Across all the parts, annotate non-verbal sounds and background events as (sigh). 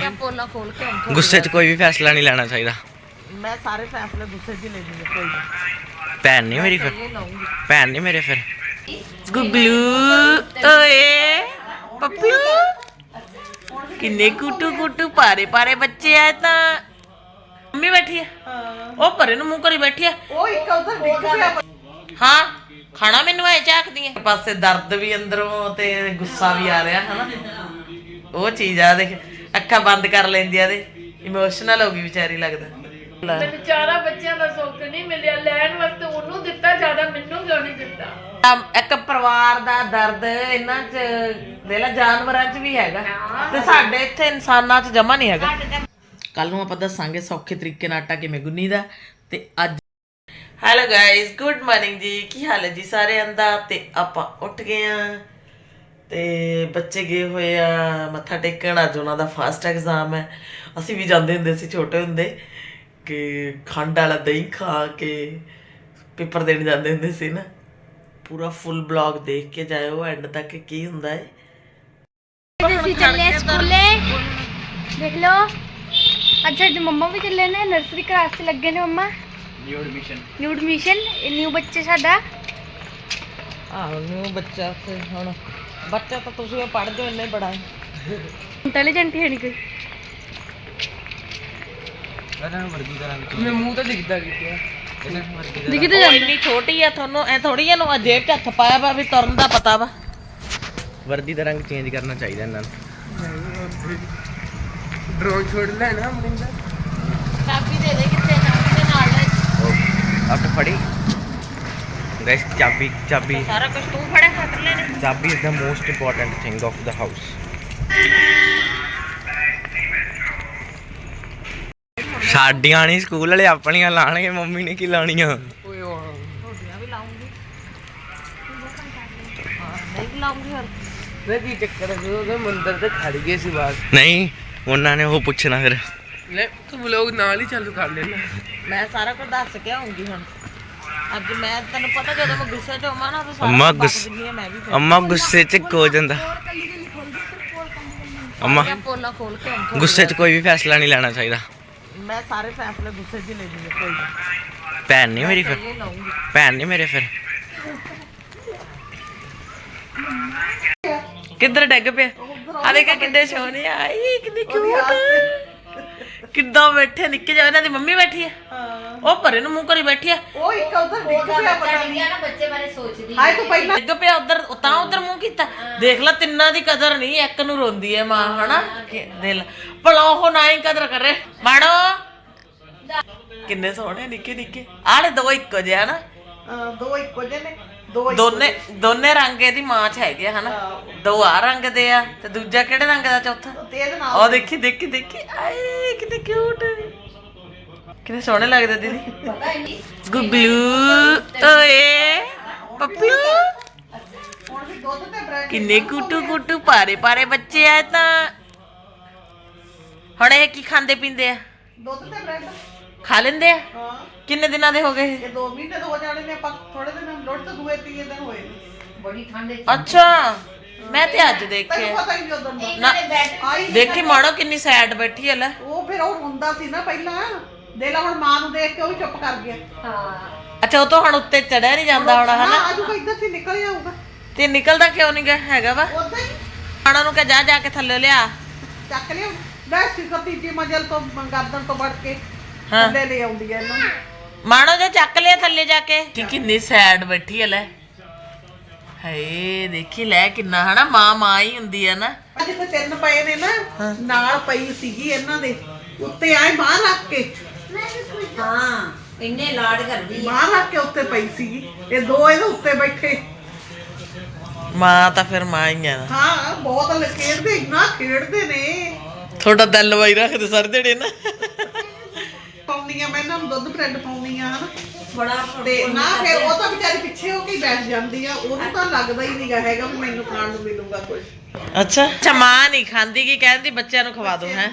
ਮੈਂ ਪੋਲਾ ਖੋਲ ਕੇ ਆਉਂਦਾ ਗੁੱਸੇ 'ਚ ਕੋਈ ਵੀ ਫੈਸਲਾ ਨਹੀਂ ਲੈਣਾ ਚਾਹੀਦਾ। ਮੈਂ ਸਾਰੇ ਫੈਸਲੇ ਗੁੱਸੇ 'ਚ ਹੀ ਲੈਣੀ ਹੈ ਕੋਈ ਨਹੀਂ। ਭੈਣ ਨਹੀਂ ਮੇਰੀ ਫਿਰ? ਇਹ ਲਾਉਂਗੀ। ਭੈਣ ਨਹੀਂ ਮੇਰੇ ਫਿਰ? ਗੁਗਲੂ ਓਏ ਪੱਪੂ। ਕਿੰਨੇ ਕੁੱਟੂ ਕੁੱਟੂ ਪਾਰੇ ਪਾਰੇ ਬੱਚੇ ਆ ਤਾਂ। ਮੰਮੀ ਬੈਠੀ ਆ? ਉਹ ਪਰੇ ਨੂੰ ਮੂੰਹ ਕਰੀ ਬੈਠੀ ਆ? ਉਹ ਇੱਕ ਉਧਰ ਡਿੱਗ ਪਿਆ। ਹਾਂ ਖਾਣਾ ਮੈਨੂੰ ਐ ਝਾਕਦੀਆਂ ਪਾਸੇ ਦਰਦ ਵੀ ਅੰਦਰੋਂ ਤੇ ਗੁੱਸਾ ਵੀ ਆ ਰਿਹਾ ਹਨਾ? ਉਹ ਚੀਜ਼ ਆ ਦੇਖ। ਅੱਖਾਂ ਬੰਦ ਕਰ ਲੈਂਦੀ ਆ ਦੇ ਇਮੋਸ਼ਨਲ ਹੋ ਗਈ ਵਿਚਾਰੀ ਲੱਗਦਾ। ਮੈਨੂੰ ਚਾਰਾਂ ਬੱਚਿਆਂ ਦਾ ਸੁੱਖ ਨਹੀਂ ਮਿਲਿਆ। ਲੈਣ ਵਾਸਤੇ ਉਹਨੂੰ ਦਿੱਤਾ ਜ਼ਿਆਦਾ ਮੈਨੂੰ ਕਿਉਂ ਨਹੀਂ ਦਿੱਤਾ? ਇੱਕ ਪਰਿਵਾਰ ਦਾ ਦਰਦ ਇਹਨਾਂ 'ਚ ਦੇ ਲਾ ਜਾਨਵਰਾਂ 'ਚ ਵੀ ਹੈਗਾ। ਤੇ ਸਾਡੇ ਇੱਥੇ ਇਨਸਾਨਾਂ 'ਚ ਜਮਾ ਨਹੀਂ ਹੈਗਾ। ਕੱਲ ਨੂੰ ਆਪਾਂ ਦੱਸਾਂਗੇ ਸੌਖੇ ਤਰੀਕੇ ਨਾਲ ਆਟਾ ਕਿਵੇਂ ਗੁੰਨੀ ਦਾ ਤੇ ਅੱਜ ਹੈਲੋ ਗਾਇਸ ਗੁੱਡ ਮਾਰਨਿੰਗ ਜੀ। ਕੀ ਹਾਲ ਹੈ ਜੀ ਸਾਰਿਆਂ ਦਾ? ਤੇ ਆਪਾਂ ਉੱਠ ਗਏ ਆ ਤੇ ਬੱਚੇ ਗਏ ਹੋਏ ਆ ਮੱਥਾ ਟੇਕਣ ਅੱਜ ਉਹਨਾਂ ਦਾ ਫਸਟ ਐਗਜ਼ਾਮ ਹੈ। ਅਸੀਂ ਵੀ ਜਾਂਦੇ ਹੁੰਦੇ ਸੀ ਛੋਟੇ ਹੁੰਦੇ। ਕਿ ਖੰਡ ਵਾਲਾ ਦਹੀਂ ਖਾ ਕੇ ਪੇਪਰ ਦੇਣ ਜਾਂਦੇ ਹੁੰਦੇ ਸੀ ਨਾ। ਪੂਰਾ ਫੁੱਲ ਬਲੌਗ ਦੇਖ ਕੇ ਜਾਇਓ ਐਂਡ ਤੱਕ ਕੀ ਹੁੰਦਾ ਹੈ ਅਸੀਂ ਚੱਲੇ ਆ ਸਕੂਲੇ। ਦੇਖ ਲਓ। ਅੱਜ ਸਾਡੇ ਮੰਮਾ ਵੀ ਚੱਲੇ ਨੇ ਨਰਸਰੀ ਕਲਾਸ 'ਚ ਲੱਗੇ ਨੇ ਮੰਮਾ। New admission new admission new ਬੱਚੇ ਸਾਡਾ। ਆਹੋ ਨੂੰ ਬੱਚਾ ਤੇ ਹੁਣ ਬੱਚਾ ਤਾਂ ਤੁਸੀਂ ਪੜ੍ਹਦੇ ਹੋ ਇੰਨੇ ਬੜਾ ਹੈ। ਇੰਟੈਲੀਜੈਂਟ ਹੈ ਨਹੀਂ ਕੋਈ। ਮੈਂ ਮੂੰਹ ਤਾਂ ਦਿਖਦਾ ਕਿਤੇ ਦਿਖੀ ਤਾਂ ਉਹ ਜਾਂਦਾ। ਇੰਨੀ ਛੋਟੀ ਆ ਤੁਹਾਨੂੰ ਐ ਥੋੜੀ ਇਹਨੂੰ ਅਜੇਬ ਚ ਹੱਥ ਪਾਇਆ ਵਾ ਵੀ ਤੁਰਨ ਦਾ ਪਤਾ ਵਾ। ਵਰਦੀ ਦਾ ਰੰਗ ਚੇਂਜ ਕਰਨਾ ਚਾਹੀਦਾ ਇਹਨਾਂ ਨੂੰ। ਡਰੋਨ ਛੋੜ ਲੈਣਾ ਮਰਿੰਦਾ ਚਾਬੀ ਦੇ ਦੇ ਕਿੱਥੇ ਚਾਬੀ ਦੇ ਨਾਲ। ਲੈ ਆਪ ਫੜੀ। ਗਾਇਸ ਚਾਬੀ ਚਾਬੀ। ਸਾਰਾ ਕੁਝ ਤੂੰ ਫੜਿਆ ਹੱਥ ਲੈ ਨੇ? ਚਾਬੀ is the most important thing of the house ਸਾਡੀਆਂ ਨਹੀਂ ਸਕੂਲ ਵਾਲੇ ਆਪਣੀਆਂ ਲਾਣਗੇ ਮੰਮੀ ਨੇ ਕੀ ਲਾਣੀਆਂ? ਓਏ ਉਹ ਨਹੀਂ ਲਾਉਂਗੀ ਹੋਰ। ਮੈਂ ਕੀ ਚੱਕਰ ਹੈ ਉਹਦੇ ਮੰਦਰ ਤੇ ਖੜ ਗਏ ਸੀ ਬਾਅਦ ਨਹੀਂ ਉਹਨਾਂ ਨੇ ਉਹ ਪੁੱਛਣਾ ਫਿਰ। ਲੈ ਤੂੰ ਵਲੋਗ ਨਾਲ ਹੀ ਚਾਲੂ ਕਰ ਲੈਣਾ। ਮੈਂ ਸਾਰਾ ਕੁਝ ਦੱਸ ਕੇ ਆਉਂਗੀ ਹੁਣ। ਅੱਜ ਮੈਂ ਤੈਨੂੰ ਪਤਾ ਜਦੋਂ ਮੈਂ ਗੁੱਸੇ 'ਚ ਹੋਵਾਂ ਨਾ ਤਾਂ ਸਾਰਾ ਅੰਮਾ ਕੁਝ ਗੁੱਸ- ਦੱਸ ਦਿੰਦੀ ਹਾਂ ਮੈਂ ਵੀ ਫਿਰ ਅੰਮਾ ਗੁੱਸੇ 'ਚ ਹੋ ਜਾਂਦਾ। ਅੰਮਾ ਮੈਂ ਪੋਲਾ ਖੋਲ ਕੇ ਆਉਂਦਾ ਗੁੱਸੇ 'ਚ ਕੋਈ ਵੀ ਫੈਸਲਾ ਨਹੀਂ ਲੈਣਾ ਚਾਹੀਦਾ। ਮੈਂ ਸਾਰੇ ਫੈਸਲੇ ਗੁੱਸੇ 'ਚ ਹੀ ਲੈਣੀ ਹੈ ਕੋਈ ਨਹੀਂ। ਭੈਣ ਨਹੀਂ ਮੇਰੀ ਫਿਰ। ਭੈਣ ਨਹੀਂ ਮੇਰੇ ਫਿਰ। ਕਿੱਧਰ ਡਿੱਗ ਪਿਆ? ਆ ਦੇਖਾ ਕਿੰਨੇ ਸੋਹਣੇ ਆਈ ਕਿੰਨੇ ਕਿਊਟ ਕਿੱਦਾਂ ਬੈਠੇ ਨਿੱਕੇ ਜਿਹੇ ਇਹਨਾਂ ਦੀ ਮੰਮੀ ਬੈਠੀ ਆ? ਉਹ ਪਰੇ ਨੂੰ ਮੂੰਹ ਕਰੀ ਬੈਠੀ ਆ? ਉਹ ਇੱਕ ਉਧਰ ਡਿੱਗ ਪਿਆ ਪਤਾ ਨਹੀਂ। ਨਾ ਬੱਚੇ ਬਾਰੇ ਸੋਚਦੀ ਹਾਏ ਤੂੰ ਪਹਿਲਾਂ ਡਿੱਗ ਪਿਆ ਉਧਰ ਤਾਂ ਉਧਰ ਮੂੰਹ ਕੀਤਾ। ਦੇਖ ਲੈ ਤਿੰਨਾਂ ਦੀ ਕਦਰ ਨਹੀਂ ਇੱਕ ਨੂੰ ਰੋਂਦੀ ਹੈ ਮਾਂ ਹਨਾ? ਦਿਲ। ਭਲਾ ਉਹ ਨਾ ਹੀ ਕਦਰ ਕਰੇ। ਮਾੜੋ। ਕਿੰਨੇ ਸੋਹਣੇ ਨਿੱਕੇ ਨਿੱਕੇ ਆਲੇ ਦੋ ਇੱਕੋ ਜਿਹੇ ਹਨਾ? ਦੋ ਇੱਕੋ ਜਿਹੇ ਨੇ। ਦੋ ਦੋਨੇ ਦੋਨੇ ਰੰਗ ਇਹਦੀ ਮਾਂ ਚ ਹੈਗੇ ਆ, ਹਨਾ? ਦੋ ਆ ਰੰਗ ਦੇ ਆ ਤੇ ਦੂਜਾ ਕਿਹੜੇ ਰੰਗ ਦਾ ਚੌਥਾ? ਤੇ ਇਹਦੇ ਨਾਲ ਉਹ ਦੇਖੀ ਦੇਖੀ ਦੇਖੀ। ਆਏ ਕਿੰਨੇ ਕਿਊਟ ਕਿੰਨੇ ਸੋਹਣੇ ਲੱਗਦੇ ਦੀਦੀ। ਗੁਗਲੂ ਓਏ ਪੱਪੂ। ਹੁਣ ਵੀ ਦੁੱਧ ਤੇ ਬ੍ਰੈਡ ਕਿੰਨੇ ਕੁੱਟੂ ਕੁੱਟੂ ਪਾਰੇ ਪਾਰੇ ਬੱਚੇ ਆ ਤਾਂ। ਹੁਣ ਇਹ ਕੀ ਖਾਂਦੇ ਪੀਂਦੇ ਆ? ਦੁੱਧ ਤੇ ਬ੍ਰੈਡ ਖਾ ਲੈਂਦੇ ਆ? ਹਾਂ। ਕਿੰਨੇ ਦਿਨਾਂ ਦੇ ਹੋ ਗਏ? ਇਹ ਦੋ ਮਹੀਨੇ ਹੋ ਜਾਣੇ ਨੇ ਆਪਾਂ ਥੋੜੇ ਦਿਨ ਲੋਟ ਤਾਂ ਦੂਏ ਤੀਏ ਦਿਨ ਹੋਏ। ਨੇ ਬੜੀ ਠੰਡ ਅੱਛਾ ਮੈਂ ਤੇ ਅੱਜ ਤੈਨੂੰ ਦੇਖਿਆ ਪਤਾ ਹੀ ਨਹੀਂ ਉਦੋਂ ਦਾ। ਨਾ ਆਈ ਦੇਖੀ ਮਾਣੋ ਕਿੰਨੀ ਸੈਡ ਬੈਠੀ ਹੈ ਲੈ। ਉਹ ਫਿਰ ਉਹ ਹੁੰਦਾ ਸੀ ਨਾ ਪਹਿਲਾਂ। ਦੇ ਲਾ ਹੁਣ ਮਾਂ ਨੂੰ ਦੇਖ ਕੇ ਉਹ ਵੀ ਚੁੱਪ ਕਰ ਗਿਆ। ਹਾਂ। ਅੱਛਾ ਉਹ ਤਾਂ ਹੁਣ ਉੱਤੇ ਚੜਿਆ ਨਹੀਂ ਜਾਂਦਾ ਹੋਣਾ ਹਨਾ? ਅੱਜ ਕੋਈ ਇੱਧਰ ਸੀ ਨਿਕਲ ਜਾਊਗਾ। ਤੇ ਨਿਕਲਦਾ ਕਿਉਂ ਨਹੀਂ ਗਿਆ ਹੈਗਾ ਵਾ। ਉਦਾਂ ਹੀ। ਨੂੰ ਕਹ ਜਾ ਜਾ ਕੇ ਥੱਲੇ ਲਿਆ। ਚੱਕ ਲਿਆ। ਮੈਂ ਸਿਕਰ ਤੀਜੀ ਮੰਜ਼ਲ ਤੋਂ ਗਰਦਨ ਤੋਂ ਵੜ ਕੇ। ਹਾਂ। ਥੱਲੇ ਲੈ ਆਉਂਦੀ ਐ ਇਹਨਾਂ ਨੂੰ। ਮਾਣੋ ਜੇ ਚੱਕ ਲਿਆ ਥੱਲੇ ਜਾ ਕੇ। ਕਿ ਕਿੰਨੀ ਸੈਡ ਬੈਠੀ ਹੈ ਲੈ। ਹਏ ਦੇਖੀ ਲੈ ਕਿੰਨਾ ਹਨਾ ਮਾਂ ਮਾਂ ਹੀ ਹੁੰਦੀ ਹੈ ਨਾ। ਜਿੱਥੇ ਤਿੰਨ ਪਏ ਨੇ ਨਾ ਨਾਲ ਪਈ ਸੀਗੀ ਇਹਨਾਂ ਦੇ। ਉੱਤੇ ਆਏ ਬਾਹਰ ਰੱਖ ਕੇ। ਹਾਂ। ਇੰਨੇ ਲਾਡ ਕਰਦੀ ਬਾਹਰ ਰੱਖ ਕੇ ਉੱਤੇ ਪਈ ਸੀਗੀ। ਇਹ ਦੋ ਇਹਦੇ ਉੱਤੇ ਬੈਠੇ। ਮਾਂ ਤਾਂ ਫਿਰ ਮਾਂ ਹੀ ਆ ਨਾ। ਹਾਂ ਬਹੁਤ ਲ- ਖੇਡਦੇ ਇੰਨਾ ਖੇਡਦੇ ਨੇ। ਥੋੜਾ ਦਿਲ ਵਾਈ ਰੱਖਦੇ ਸਰ ਜਿਹੜੇ ਨਾ। ਪਾਉਂਦੀਆਂ ਮੈਂ ਇਹਨਾਂ ਨੂੰ ਦੁੱਧ ਬ੍ਰੈਡ ਪਾਉਂਦੀਆਂ ਹਨ। ਬੜਾ ਤੇ ਨਾ ਫਿਰ ਉਹ ਤਾਂ ਵਿਚਾਰੀ ਪਿੱਛੇ ਹੋ ਕੇ ਹੀ ਬੈਠ ਜਾਂਦੀ ਆ ਉਹਨੂੰ ਤਾਂ ਲੱਗਦਾ ਹੀ ਨਹੀਂਗਾ ਹੈਗਾ ਵੀ ਮੈਨੂੰ ਖਾਣ ਨੂੰ ਮਿਲੂਗਾ ਕੁਝ ਅੱਛਾ। ਅੱਛਾ ਮਾਂ ਨਹੀਂ ਖਾਂਦੀ ਕੀ ਕਹਿੰਦੀ ਬੱਚਿਆਂ ਨੂੰ ਖਵਾ ਦੋ ਹੈ।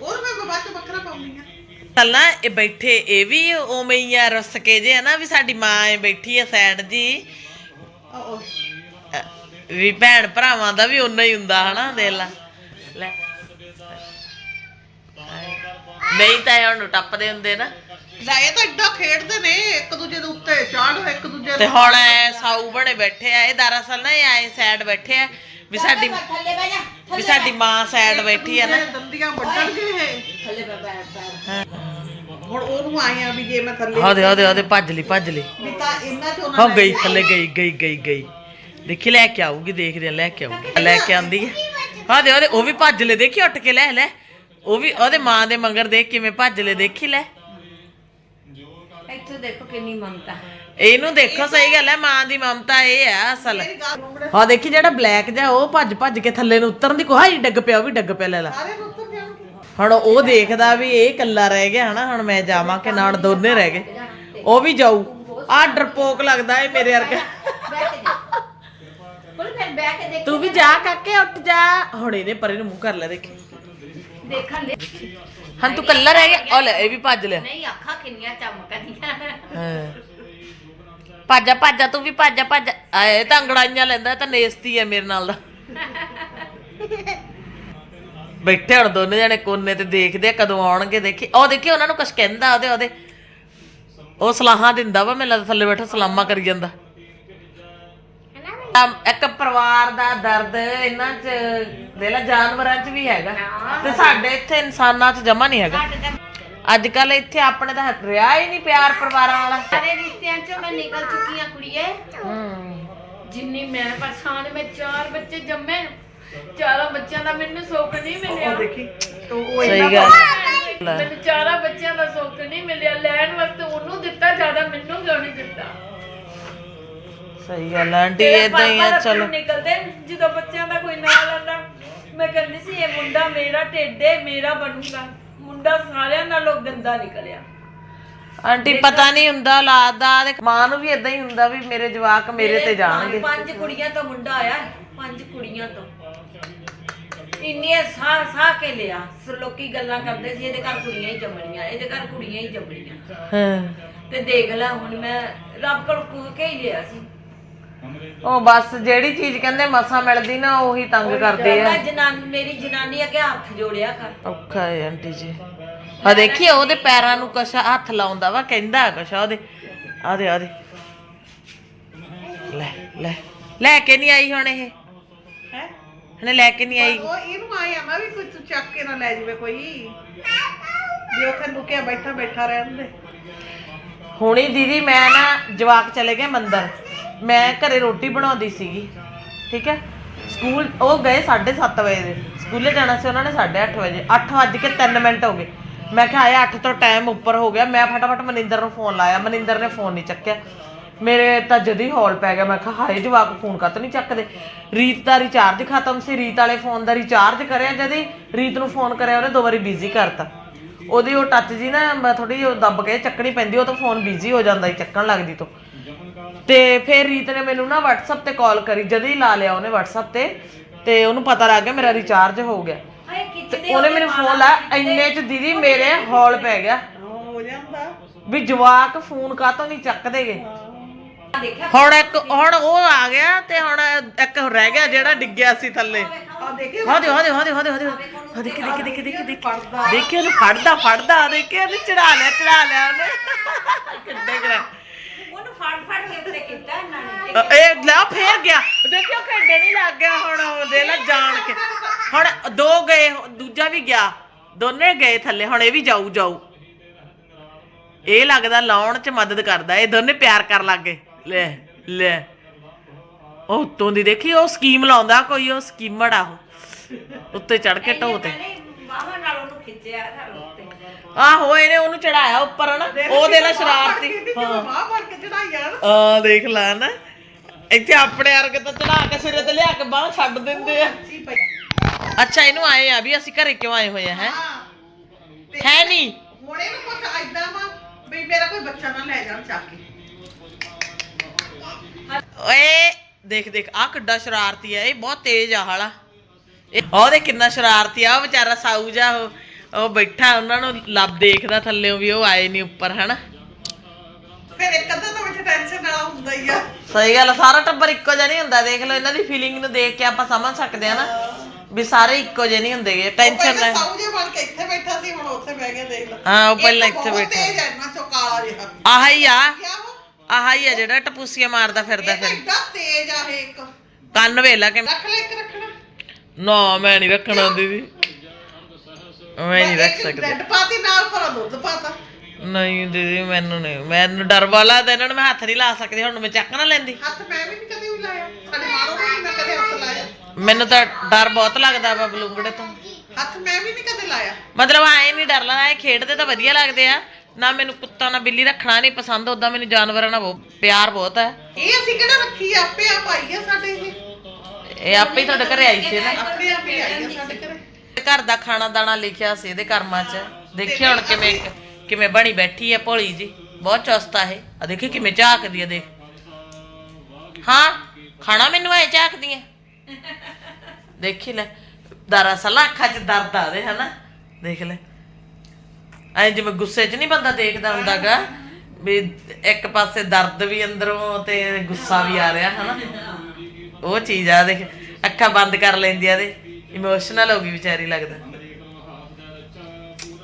ਹੋਰ ਮੈਂ ਬਾਅਦ ਚ ਵੱਖਰਾ ਪਾਉਂਦੀ ਆ ਨਾ ਇਹ ਬੈਠੇ ਇਹ ਵੀ ਉਵੇਂ ਹੀ ਆ ਰਸ ਕੇ ਜੇ ਆ ਨਾ ਵੀ ਸਾਡੀ ਮਾਂ ਐ ਬੈਠੀ ਆ ਸਾਈਡ ਜੀ। ਆਹੋ। ਵੀ ਭੈਣ ਭਰਾਵਾਂ ਦਾ ਵੀ ਓਨਾ ਹੀ ਹੁੰਦਾ ਹਨਾ ਦੇਖ ਲਾ। ਲੈ। ਨਹੀਂ ਤਾਂ ਇਹ ਹੁਣ ਟੱਪਦੇ ਹੁੰਦੇ ਨਾ। ਲੈ ਇਹ ਤਾਂ ਏਡਾ ਖੇਡਦੇ ਨੇ ਇੱਕ ਦੂਜੇ ਦੇ ਉੱਤੇ ਚਾੜੋ ਇੱਕ ਦੂਜੇ ਤੇ ਹੁਣ ਐ ਸਾਊ ਬਣੇ ਬੈਠੇ ਆ ਇਹ ਦਰਅਸਲ ਨਾ ਇਹ ਆਏ ਸਾਈਡ ਬੈਠੇ ਆ ਵੀ ਸਾਡੀ ਵੀ ਸਾਡੀ ਮਾਂ ਸਾਈਡ ਬੈਠੀ ਆ ਨਾ। ਦੰਦੀਆਂ ਵੱਢਣਗੇ ਇਹ। ਹੁਣ ਉਹਨੂੰ ਆਏ ਆ ਵੀ ਜੇ ਮੈਂ ਥੱਲੇ ਆਦੇ ਆਦੇ ਆਦੇ ਭੱਜ ਲਈ ਭੱਜ ਲਈ। ਵੀ ਤਾਂ ਇਹਨਾਂ ਚੋਂ ਨਾ ਹਾਂ ਗਈ। ਥੱਲੇ ਗਈ ਗਈ ਗਈ ਗਈ। ਦੇਖੀ ਲੈ ਕੇ ਆਊਗੀ ਦੇਖਦੇ ਆ ਲੈ ਕੇ ਆਊਗੀ। ਲੈ ਕੇ ਆਂਦੀ ਹੈ ਹਾਂ ਦੇ ਉਹਦੇ ਉਹ ਵੀ ਭੱਜ ਲੈ ਦੇਖੀ ਉੱਠ ਕੇ ਲੈ ਲੈ। ਉਹ ਵੀ ਉਹਦੇ ਮਾਂ ਦੇ ਮੰਗਰ ਦੇਖ ਕਿਵੇਂ ਭੱਜ ਲੈ ਦੇਖੀ ਲੈ। ਇੱਥੇ ਦੇਖੋ ਕਿੰਨੀ ਮਮਤਾ। ਇਹਨੂੰ ਦੇਖੋ ਸਹੀ ਗੱਲ ਹੈ ਮਾਂ ਦੀ ਮਮਤਾ ਇਹ ਹੈ ਅਸਲ। ਹਾਂ ਦੇਖੀ ਜਿਹੜਾ ਬਲੈਕ ਜਿਹਾ ਉਹ ਭੱਜ ਭੱਜ ਕੇ ਥੱਲੇ ਨੂੰ ਉਤਰਨ ਦੀ ਕੋਈ ਡਿੱਗ ਪਿਆ ਉਹ ਵੀ ਡਿੱਗ ਪਿਆ ਲੈ ਲਾ। ਹੁਣ ਉਹ ਦੇਖਦਾ ਵੀ ਇਹ ਇਕੱਲਾ ਰਹਿ ਗਿਆ ਹਨਾ ਹੁਣ ਮੈਂ ਜਾਵਾਂ ਕਿ ਨਾਲ ਦੋਨੇ ਰਹਿ ਗਏ। ਉਹ ਵੀ ਜਾਊ। ਆ ਡਰਪੋਕ ਲੱਗਦਾ ਏ ਮੇਰੇ ਵਰਗਾ। ਤੂੰ ਵੀ ਜਾ ਕਾਕੇ ਉੱਠ ਜਾ। ਹੁਣ ਇਹਨੇ ਪਰੇ ਨੂੰ ਮੂੰਹ ਕਰ ਲੈ ਦੇਖੀ। ਦੇਖਣ ਦੇ। ਹਾਂ ਤੂੰ ਇਕੱਲਾ ਰਹਿ ਗਿਆ? ਉਹ ਲੈ ਇਹ ਵੀ ਭੱਜ ਲਿਆ। ਨਹੀਂ ਅੱਖਾਂ ਕਿੰਨੀਆਂ ਚਮਕਦੀਆਂ ਹਾਂ। ਭੱਜਾ ਭੱਜਾ ਤੂੰ ਵੀ ਭੱਜਾ ਭੱਜ। ਆਏ ਤਾਂ ਅੰਗੜਾਈਆਂ ਲੈਂਦਾ ਇਹ ਤਾਂ ਨੇਸਤੀ ਹੈ ਮੇਰੇ ਨਾਲ ਦਾ। ਬੈਠੇ ਹੁਣ ਦੋਨੇ ਜਣੇ ਕੋਨੇ ਤੇ ਦੇਖਦੇ ਆ ਕਦੋਂ ਆਉਣਗੇ ਦੇਖੀ। ਉਹ ਦੇਖੀ ਉਹਨਾਂ ਨੂੰ ਕੁਛ ਕਹਿੰਦਾ ਉਹਦੇ ਉਹਦੇ। ਉਹ ਸਲਾਹਾਂ ਦਿੰਦਾ ਵਾ ਮੈਨੂੰ ਲੱਗਦਾ ਥੱਲੇ ਬੈਠਾ ਸਲਾਮਾਂ ਕਰੀ ਜਾਂਦਾ। ਤਾਂ ਇੱਕ ਪਰਿਵਾਰ ਦਾ ਦਰਦ ਇਹਨਾਂ ਚ ਦੇ ਲਾ ਜਾਨਵਰਾਂ ਚ ਵੀ ਹੈਗਾ। ਤੇ ਸਾਡੇ ਇੱਥੇ ਇਨਸਾਨਾਂ ਚ ਜਮਾ ਨਹੀਂ ਹੈਗਾ। ਅੱਜ ਕੱਲ ਇੱਥੇ ਆਪਣੇ ਤਾਂ ਰਿਹਾ ਹੀ ਨਹੀਂ ਪਿਆਰ ਪਰਿਵਾਰਾਂ ਵਾਲਾ। ਸਾਰੇ ਰਿਸ਼ਤਿਆਂ ਚੋਂ ਮੈਂ ਨਿਕਲ ਚੁੱਕੀ ਆ ਕੁੜੀਏ। ਹੂੰ। ਜਿੰਨੀ ਮੈਂ ਪਰੇਸ਼ਾਨ ਮੈਂ ਚਾਰ ਬੱਚੇ ਜੰਮੇ। ਚਾਰਾਂ ਬੱਚਿਆਂ ਦਾ ਮੈਨੂੰ ਸੁੱਖ ਨਹੀਂ ਮਿਲਿਆ। ਦੇਖੀ ਤੂੰ ਉਹ ਸਹੀ ਇੰਨਾ ਗੱਲ। ਮੈਨੂੰ ਚਾਰਾਂ ਬੱਚਿਆਂ ਦਾ ਸੁੱਖ ਨਹੀਂ ਮਿਲਿਆ। ਲੈਣ ਵਾਸਤੇ ਉਹਨੂੰ ਦਿੱਤਾ ਜ਼ਿਆਦਾ ਮੈਨੂੰ ਕਿਉਂ ਨਹੀਂ ਦਿੱਤਾ? ਸਹੀ ਗੱਲ ਆ, ਆਂਟੀ ਤੇਰੇ ਇਦਾਂ ਹੀ ਆ ਚਲੋ। ਨਿਕਲਦੇ ਜਦੋਂ ਬੱਚਿਆਂ ਦਾ ਕੋਈ ਨਾਂ ਲੈਂਦਾ ਮੈਂ ਕਹਿੰਦੀ ਸੀ ਇਹ ਮੁੰਡਾ ਮੇਰਾ ਢੇਡੇ ਮੇਰਾ ਬਣੂਗਾ। ਮੁੰਡਾ ਸਾਰਿਆਂ ਨਾਲੋਂ ਗੰਦਾ ਨਿਕਲਿਆ। ਆਂਟੀ ਪਤਾ ਨਹੀਂ ਹੁੰਦਾ ਔਲਾਦ ਦਾ ਤੇ ਮਾਂ ਨੂੰ ਵੀ ਇਦਾਂ ਹੀ ਹੁੰਦਾ ਵੀ ਮੇਰੇ ਜਵਾਕ ਮੇਰੇ ਤੇ ਜਾਣਗੇ। ਪੰਜ ਕੁੜੀਆਂ ਤੋਂ ਮੁੰਡਾ ਆਇਆ ਪੰਜ ਕੁੜੀਆਂ ਤੋਂ। ਇੰਨੇ ਸਾਹ ਸਾਹ ਕੇ ਲਿਆ ਸ- ਲੋਕੀ ਗੱਲਾਂ ਕਰਦੇ ਸੀ ਇਹਦੇ ਘਰ ਕੁੜੀਆਂ ਹੀ ਜੰਮਣੀਆਂ ਇਹਦੇ ਘਰ ਕੁੜੀਆਂ ਹੀ ਜੰਮਣੀਆਂ। ਹਾਂ। ਤੇ ਦੇਖ ਲੈ ਹੁਣ ਮੈਂ ਰੱਬ ਕੋਲ ਕੂ ਕੇ ਹੀ ਲਿਆ ਸੀ। ਉਹ ਬਸ ਜਿਹੜੀ ਚੀਜ਼ ਕਹਿੰਦੇ ਮਸਾ ਮਿਲਦੀ ਨਾ ਉਹੀ ਤੰਗ ਕਰਦੇ ਆ। ਮੈਂ ਜਨਾਨੀ ਮੇਰੀ ਜਨਾਨੀ ਅੱਗੇ ਹੱਥ ਜੋੜਿਆ ਕਰ। ਔਖਾ ਹੈ ਆਂਟੀ ਜੀ। ਆ ਦੇਖੀ ਉਹਦੇ ਪੈਰਾਂ ਨੂੰ ਕਸ਼ਾ ਹੱਥ ਲਾਉਂਦਾ ਵਾ ਕਹਿੰਦਾ ਕਸ਼ਾ ਉਹਦੇ। ਆਦੇ ਆਦੇ ਲੈ ਲੈ। ਲੈ ਕੇ ਨਹੀਂ ਆਈ ਹੁਣ ਇਹ। ਹੈ? ਲੈ ਕੇ ਨਹੀਂ ਆਈ। ਉਹ ਇਹਨੂੰ ਆਏ ਆ ਨਾ ਵੀ ਕੋਈ ਤੂੰ ਚੱਕ ਕੇ ਨਾ ਲੈ ਜਾਵੇ ਕੋਈ। ਵੀ ਉੱਥੇ ਲੁਕਿਆ ਬੈਠਾ ਬੈਠਾ ਰਹਿਣ ਦੇ। ਹੁਣੀ ਦੀਦੀ ਮੈਂ ਨਾ ਜਵਾਕ ਚਲੇ ਗਏ ਮੰਦਰ। ਮੈਂ ਘਰੇ ਰੋਟੀ ਬਣਾਉਂਦੀ ਸੀਗੀ, ਠੀਕ ਹੈ? ਸਕੂਲ, ਉਹ ਗਏ 7:30 ਵਜੇ ਦੇ। ਸਕੂਲੇ ਜਾਣਾ ਸੀ, ਉਹਨਾਂ ਨੇ 8:30 ਵਜੇ। 8 ਵੱਜ ਕੇ 3 ਮਿੰਟ ਹੋ ਗਏ। ਮੈਂ ਕਿਹਾ ਆਇਆ 8 ਤੋਂ ਟਾਈਮ ਉੱਪਰ ਹੋ ਗਿਆ। ਮੈਂ ਫਟਾਫਟ ਮਨਿੰਦਰ ਨੂੰ ਫੋਨ ਲਾਇਆ। ਮਨਿੰਦਰ ਨੇ ਫੋਨ ਨਹੀਂ ਚੱਕਿਆ। ਮੇਰੇ ਤਾਂ ਜਦੀ ਹੌਲ ਪੈ ਗਿਆ। ਮੈਂ ਕਿਹਾ, ਹਾਏ, ਜਵਾਕ ਫੋਨ ਕੱਤ ਨਹੀਂ ਚੱਕਦੇ? ਰੀਤ ਦਾ ਰਿਚਾਰਜ ਖਤਮ ਸੀ। ਰੀਤ ਵਾਲੇ ਫੋਨ ਦਾ ਰਿਚਾਰਜ ਕਰਿਆ ਜਦੀ। ਰੀਤ ਨੂੰ ਫੋਨ ਕਰਿਆ, ਉਹਨੇ ਦੋ ਵਾਰੀ ਬਿਜ਼ੀ ਕਰਤਾ। ਉਹਦੀ ਉਹ ਟੱਚ ਜੀ ਨਾ, ਮੈਂ ਥੋੜੀ ਉਹ ਦੱਬ ਕੇ ਚੱਕਣੀ ਪੈਂਦੀ, ਉਹ ਤਾਂ ਫੋਨ ਬਿਜ਼ੀ ਹੋ ਜਾਂਦਾ ਹੀ ਚੱਕਣ ਲੱਗਦੀ ਤੋਂ। ਤੇ ਫਿਰ ਰੀਤ ਨੇ ਮੈਨੂੰ ਨਾ WhatsApp ਤੇ ਕਾਲ ਕਰੀ ਜਦ ਹੀ ਲਾ ਲਿਆ ਉਹਨੇ WhatsApp ਤੇ ਤੇ ਉਹਨੂੰ ਪਤਾ ਲੱਗ ਗਿਆ ਮੇਰਾ ਰਿਚਾਰਜ ਹੋ ਗਿਆ। ਹਾਏ ਤੇ ਕਿੱਥੇ ਉਹਨੇ ਮੈਨੂੰ ਫੋਨ ਲਾਇਆ ਇੰਨੇ ਚ ਦੀਦੀ ਮੇਰੇ ਹੌਲ ਪੈ ਗਿਆ। ਹੋ ਜਾਂਦਾ। ਵੀ ਜਵਾਕ ਫੋਨ ਕਾਤੋਂ ਨਹੀਂ ਚੱਕਦੇਗੇ ਦੇਖਿਆ ਹੁਣ ਇੱਕ ਹੁਣ ਉਹ ਆ ਗਿਆ ਤੇ ਹੁਣ ਇੱਕ ਰਹਿ ਗਿਆ ਜਿਹੜਾ ਡਿੱਗਿਆ ਸੀ ਥੱਲੇ। ਆ ਦੇਖੇ ਹਾਂ ਦੇ ਹਾਂ ਦੇ ਹਾਂ ਦੇ ਹਾਂ ਦੇ ਹਾਂ ਦੇਖੀ ਦੇਖੀ। ਦੇਖੀ ਦੇਖੀ ਦੇਖੀ ਦੇਖੀ ਉਹਨੂੰ ਫੜਦਾ ਫੜਦਾ ਦੇਖੀ ਉਹਨੇ ਚੜਾ ਲਿਆ ਚੜਾ ਲਿਆ ਉਹਨੇ। ਕਿੱਡੇ ਕਰਾ ਉਹਨੂੰ ਫੜ ਫੜ ਕੇ ਉੱਤੇ ਕੀਤਾ ਨੇ ਇਹ ਲੈ ਫੇਰ ਗਿਆ। ਦੇਖਿਓ ਘੰਟੇ ਨਹੀਂ ਲੱਗ ਗਿਆ ਹੁਣ ਉਹ ਦੇ ਲੈ ਜਾਣ ਕੇ। ਹੁਣ ਦੋ ਗਏ ਦੂਜਾ ਵੀ ਗਿਆ। ਦੋਨੇ ਗਏ ਥੱਲੇ ਹੁਣ ਇਹ ਵੀ ਜਾਊ ਜਾਊ। ਇਹ ਲੱਗਦਾ ਲਾਉਣ ਚ ਮਦਦ ਕਰਦਾ ਇਹ ਦੋਨੇ ਪਿਆਰ ਕਰਨ ਲੱਗੇ ਲੈ ਲੈ। ਉਹ ਉੱਤੋਂ ਦੀ ਦੇਖੀ ਉਹ ਸਕੀਮ ਲਾਉਂਦਾ ਕੋਈ ਉਹ ਸਕੀਮੜ ਆ ਉਹ। ਉੱਤੇ ਚੜ ਕੇ ਢੋ ਤੇ। ਬਾਹਾਂ ਨਾਲ ਉਹਨੂੰ ਖਿੱਚਿਆ ਘਰ ਉੱਤੇ ਆਹੋ ਇਹਨੇ ਉਹਨੂੰ ਚੜਾਇਆ ਉੱਪਰ ਹਨਾ। ਉਹ ਦੇ ਲੈ ਸ਼ਰਾਰਤੀ। ਹਾਂ। ਬਾਹ ਕੇ ਚੜਾਈ ਯਾਰ ਆ ਦੇਖ ਲੈ ਨਾ। ਇੱਥੇ ਆਪਣੇ ਵਰਗੇ ਤਾਂ ਚੜਾ ਕੇ ਸਿਰੇ ਤੇ ਲਿਆ ਕੇ ਬਾਹ ਛੱਡ ਦਿੰਦੇ ਆ। ਅੱਛਾ ਇਹਨੂੰ ਆਏ ਆ ਵੀ ਅਸੀਂ ਘਰੇ ਕਿਉਂ ਆਏ ਹੋਏ ਆ ਹੈ? ਹੈ। ਨਹੀਂ ਹੁਣ ਇਹਨੂੰ ਕੁਝ ਐਦਾਂ ਵਾ ਵੀ ਮੇਰਾ ਕੋਈ ਬੱਚਾ ਨਾ ਲੈ ਜਾਣ ਚੱਕ ਕੇ। ਓਏ ਦੇਖ ਦੇਖ ਆ ਕਿੱਡਾ ਸ਼ਰਾਰਤੀ ਆ ਇਹ ਬਹੁਤ ਤੇਜ਼ ਆ ਹਾਲਾ। ਇਹ ਉਹਦੇ ਕਿੰਨਾ ਸ਼ਰਾਰਤੀ ਆ ਉਹ ਵਿਚਾਰਾ ਸਾਊ ਜਾ ਉਹ ਉਹ ਬੈਠਾ ਉਹਨਾਂ ਨੂੰ ਲੱਭ ਦੇਖਦਾ ਥੱਲੇੋਂ ਵੀ ਉਹ ਆਏ ਨਹੀਂ ਉੱਪਰ ਹਨਾ? ਫਿਰ ਇੱਕ ਅੱਧਾ ਤਾਂ ਵਿੱਚ ਟੈਨਸ਼ਨ ਵਾਲਾ ਹੁੰਦਾ ਹੀ ਆ। ਸਹੀ ਗੱਲ ਆ, ਸਾਰਾ ਟੱਬਰ ਇੱਕੋ ਜਿਹਾ ਨਹੀਂ ਹੁੰਦਾ ਦੇਖ ਲਓ ਇਹਨਾਂ ਦੀ ਫੀਲਿੰਗ ਨੂੰ ਦੇਖ ਕੇ ਆਪਾਂ ਸਮਝ ਸਕਦੇ ਆ ਨਾ ਵੀ ਸਾਰੇ ਇੱਕੋ ਜਿਹੇ ਨਹੀਂ ਹੁੰਦੇਗੇ ਟੈਨਸ਼ਨ ਲੈ ਸਾਊ ਜੇ ਬਣ ਕੇ ਇੱਥੇ ਬੈਠਾ ਸੀ ਹੁਣ ਉੱਥੇ ਬਹਿ ਕੇ ਦੇਖ ਲੈ ਹਾਂ ਉਹ ਪਹਿਲਾਂ ਇੱਥੇ ਬਹੁਤ ਬੈਠਾ। ਤੇਜ਼ ਹੈ ਇੰਨਾ ਚੋ ਕਾਲਾ ਜਿਹਾ ਆਹ ਹੀ ਆ। ਕਿਆ ਉਹ ਆਹ ਹੀ ਆ ਜਿਹੜਾ ਟਪੂਸੀਆਂ ਮਾਰਦਾ ਫਿਰਦਾ ਇਹ ਤਾਂ ਫਿਰ। ਇੱਡਾ ਤੇਜ਼ ਆ ਇਹ ਇੱਕ। ਕੰਨ ਵੇਲਾ ਕਿ ਰੱਖ ਲੈ ਇੱਕ ਰੱਖਣਾ। ਨਾ ਮੈਂ ਨਹੀਂ ਰੱਖਣਾ ਦੀਦੀ। ਮੈਂ ਨਹੀਂ ਰੱਖ ਸਕਦੀ। ਬ੍ਰੈਡ ਪਾਤੀ ਨਾਲ ਪਰ ਦੁੱਧ ਪਾਤਾ। ਨਹੀਂ ਦੀਦੀ ਮੈਨੂੰ ਨਹੀਂ। ਮੈਨੂੰ ਡਰ ਵਾਲਾ ਤੇ ਇਹਨਾਂ ਨੂੰ ਮੈਂ ਹੱਥ ਨਹੀਂ ਲਾ ਸਕਦੀ ਹੁਣ ਮੈਂ ਚੱਕ ਨਾ ਲੈਂਦੀ। ਹੱਥ ਮੈਂ ਵੀ ਨਹੀਂ ਕਦੇ ਵੀ ਲਾਇਆ। ਸਾਡੇ ਮਾਰੋ ਵੀ ਮੈਂ ਕਦੇ ਹੱਥ ਲਾਇਆ। ਮੈਨੂੰ ਤਾਂ ਡਰ ਬਹੁਤ ਲੱਗਦਾ ਵਾ ਬਲੂੰਗੜੇ ਤੋਂ। ਹੱਥ ਮੈਂ ਵੀ ਨਹੀਂ ਕਦੇ ਲਾਇਆ। ਮਤਲਬ ਐ ਨਹੀਂ ਡਰ ਲੱਗਦਾ ਇਹ ਖੇਡਦੇ ਤਾਂ ਵਧੀਆ ਲੱਗਦੇ ਆ। ਨਾ ਮੈਨੂੰ ਕੁੱਤਾ ਨਾ ਬਿੱਲੀ ਰੱਖਣਾ ਨਹੀਂ ਪਸੰਦ ਉਦਾਂ ਮੈਨੂੰ ਜਾਨਵਰਾਂ ਨਾਲ ਬਹੁਤ ਪਿਆਰ ਬਹੁਤ ਹੈ ਇਹ ਅਸੀਂ ਕਿਹੜਾ ਰੱਖੀ ਆ, ਆਪੇ ਆਪ ਆਈ ਆ ਸਾਡੇ ਇਹ। ਇਹ ਆਪੇ ਹੀ ਤੁਹਾਡੇ ਘਰੇ ਆਈ ਸੀ ਨਾ। ਆਪਣੇ ਆਪ ਆਈ ਆ ਸਾਡੇ ਘਰੇ। ਘਰ ਦਾ ਖਾਣਾ ਦਾਣਾ ਲਿਖਿਆ ਸੀ ਇਹਦੇ ਕਰਮਾਂ 'ਚ। ਦੇਖਿਆ ਹੁਣ ਕਿਵੇਂ ਕਿਵੇਂ ਬਣੀ ਬੈਠੀ ਹੈ ਭੋਲੀ ਜੀ? ਬਹੁਤ ਚੁਸਤਾ ਹੈ ਆ ਦੇਖੀ ਕਿਵੇਂ ਝਾਕਦੀ ਹੈ ਦੇਖ। ਹਾਂ, ਖਾਣਾ ਮੈਨੂੰ ਐ ਝਾਕਦੀ ਹੈ ਦੇਖੀ ਲੈ, ਦਰਅਸਲ ਅੱਖਾਂ 'ਚ ਦਰਦ ਆ ਦੇ ਹਨਾ? ਦੇਖ ਲੈ। ਐ ਜਿਵੇਂ ਗੁੱਸੇ 'ਚ ਨਹੀਂ ਬੰਦਾ ਦੇਖਦਾ ਹੁੰਦਾਗਾ, ਵੀ ਇੱਕ ਪਾਸੇ ਦਰਦ ਵੀ ਅੰਦਰੋਂ ਤੇ ਗੁੱਸਾ ਵੀ ਆ ਰਿਹਾ, ਹਨਾ? ਉਹ ਚੀਜ਼ ਆ, ਦੇਖ। ਅੱਖਾਂ ਬੰਦ ਕਰ ਲੈਂਦੀ ਆ ਦੇ ਇਮੋਸ਼ਨਲ ਹੋ ਗਈ ਵਿਚਾਰੀ ਲੱਗਦਾ।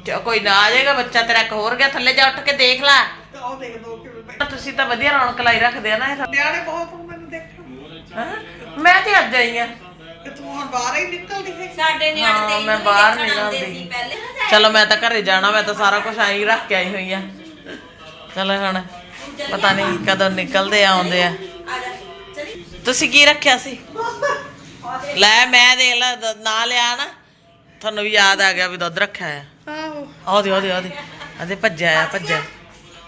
ਚਾ ਕੋਈ ਨਾ ਆ ਜਾਏਗਾ ਬੱਚਾ ਤੇਰਾ ਇੱਕ ਹੋਰ ਗਿਆ ਥੱਲੇ ਜਾ ਉੱਠ ਕੇ ਦੇਖ ਲੈ। ਤੇ ਉਹ ਦੇਖ ਦੋ ਬੈਠੇ ਤੁਸੀਂ ਤਾਂ ਵਧੀਆ ਰੌਣਕ ਲਾਈ ਰੱਖਦੇ ਆ ਨਾ ਇਹ ਨਿਆਣੇ ਬਹੁਤ ਹੁਣ ਮੈਨੂੰ ਦੇਖਣ ਹੈਂ? ਮੈਂ ਤੇ ਅੱਜ ਆਈ ਆ। ਕਿ ਤੂੰ ਹੁਣ ਬਾਹਰ ਹੀ ਨਿਕਲਦੀ ਹੈ ਸਾਡੇ ਨਿਆਣੇ ਹਾਂ, ਤੇ ਮੈਂ ਬਾਹਰ ਨਹੀਂ ਆਉਂਦੇ ਜਾਂਦੀ। ਚਲੋ ਮੈਂ ਤਾਂ ਘਰੇ ਜਾਣਾ ਮੈਂ ਤਾਂ ਸਾਰਾ ਕੁਝ ਆਈ ਰੱਖ ਕੇ ਆਈ ਹੋਈ ਆ। ਚਲੋ ਹੁਣ ਪਤਾ ਨਹੀਂ ਕਦੋਂ ਨਿਕਲਦੇ ਆ ਆਉਂਦੇ ਆ। ਆ ਜਾ ਚਲੀ। ਤੁਸੀਂ ਕੀ ਰੱਖਿਆ ਸੀ? ਲੈ ਮੈਂ ਦੇਖ ਲੈ ਦ- ਨਾ ਲਿਆ ਨਾ। ਤੁਹਾਨੂੰ ਵੀ ਯਾਦ ਆ ਗਿਆ ਵੀ ਦੁੱਧ ਰੱਖਿਆ ਆ। ਆਹੋ। ਆਉਦੇ ਆਉਦੇ ਆਉਦੇ ਅਦੇ ਭੱਜਿਆ ਆ ਭੱਜਿਆ।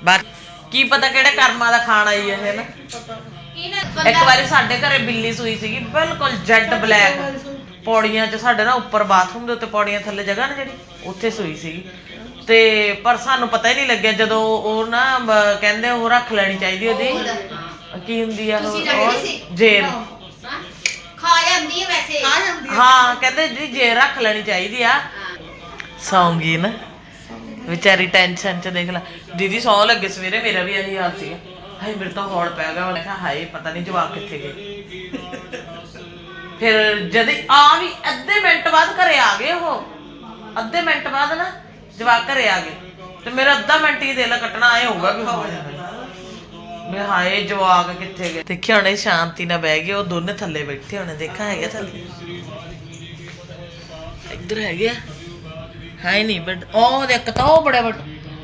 ਬਾਕੀ ਕੀ ਪਤਾ ਕਿਹੜੇ ਕਰਮਾਂ ਦਾ ਖਾਣਾ ਹੀ ਇਹ ਨਾ। ਇੱਕ ਵਾਰੀ ਸਾਡੇ ਘਰੇ ਬਿੱਲੀ ਸੂਈ ਸੀਗੀ ਬਿਲਕੁਲ ਜੈਡ ਬਲੈਕ। ਪੌੜੀਆਂ 'ਚ ਸਾਡੇ ਨਾ ਉੱਪਰ ਬਾਥਰੂਮ ਦੇ ਉੱਤੇ ਪੌੜੀਆਂ ਥੱਲੇ ਜਗ੍ਹਾ ਨਾ ਜਿਹੜੀ ਉੱਥੇ ਸੂਈ ਸੀਗੀ। ਤੇ ਪਰ ਸਾਨੂੰ ਪਤਾ ਹੀ ਨਹੀਂ ਲੱਗਿਆ ਜਦੋਂ ਉਹ ਨਾ ਬ- ਕਹਿੰਦੇ ਉਹ ਰੱਖ ਲੈਣੀ ਚਾਹੀਦੀ ਉਹਦੀ। ਕੀ ਹੁੰਦੀ ਆ ਉਹ ਉਹ ਜੇਰ ਖਾ ਜਾਂਦੀ ਹੈ ਵੈਸੇ। ਆ ਜਾਂਦੀ ਹਾਂ ਕਹਿੰਦੇ ਜੀ ਜੇ ਰੱਖ ਲੈਣੀ ਚਾਹੀਦੀ ਆ। ਸੌਂਗੀ ਨਾ। ਵਿਚਾਰੀ ਟੈਨਸ਼ਨ ਚ ਦੇਖ ਲੈ। ਦੀਦੀ ਸੌਂ ਲੱਗੇ ਸਵੇਰੇ ਮੇਰਾ ਵੀ ਇਹੀ ਹਾਲ ਸੀਗਾ। ਹਾਏ ਮੇਰੇ ਤਾਂ ਹੌਲ ਪੈ ਗਿਆ। ਮੈਂ ਕਿਹਾ ਹਾਏ ਪਤਾ ਨਹੀਂ ਜਵਾਕ ਕਿੱਥੇ ਗਏ। ਫਿਰ ਜਦ ਆ ਵੀ ਅੱਧੇ ਮਿੰਟ ਬਾਅਦ ਘਰੇ ਆ ਗਏ ਉਹ। ਅੱਧੇ ਮਿੰਟ ਬਾਅਦ ਨਾ ਜਵਾਕ ਘਰੇ ਆ ਗਏ। ਤੇ ਮੇਰਾ ਅੱਧਾ ਮਿੰਟ ਹੀ ਦਿਲ ਕੱਟਣਾ ਆਏ ਹੋਊਗਾ ਵੀ ਮੈਂ ਹਾਏ ਜਵਾਕ ਕਿੱਥੇ ਗਏ। ਦੇਖਿਆ ਹੁਣੇ ਸ਼ਾਂਤੀ ਨਾਲ ਬਹਿ ਗਏ ਉਹ ਦੋਨੇ ਥੱਲੇ ਬੈਠੇ ਹੋਣੇ ਦੇਖਾ ਹੈਗਾ ਥੱਲੇ? ਇੱਧਰ ਹੈਗੇ ਹਾਏ ਨਹੀਂ ਬਟ ਉਹ ਦੇਖ ਤਾਂ ਉਹ ਬੜੇ ਬੜੇ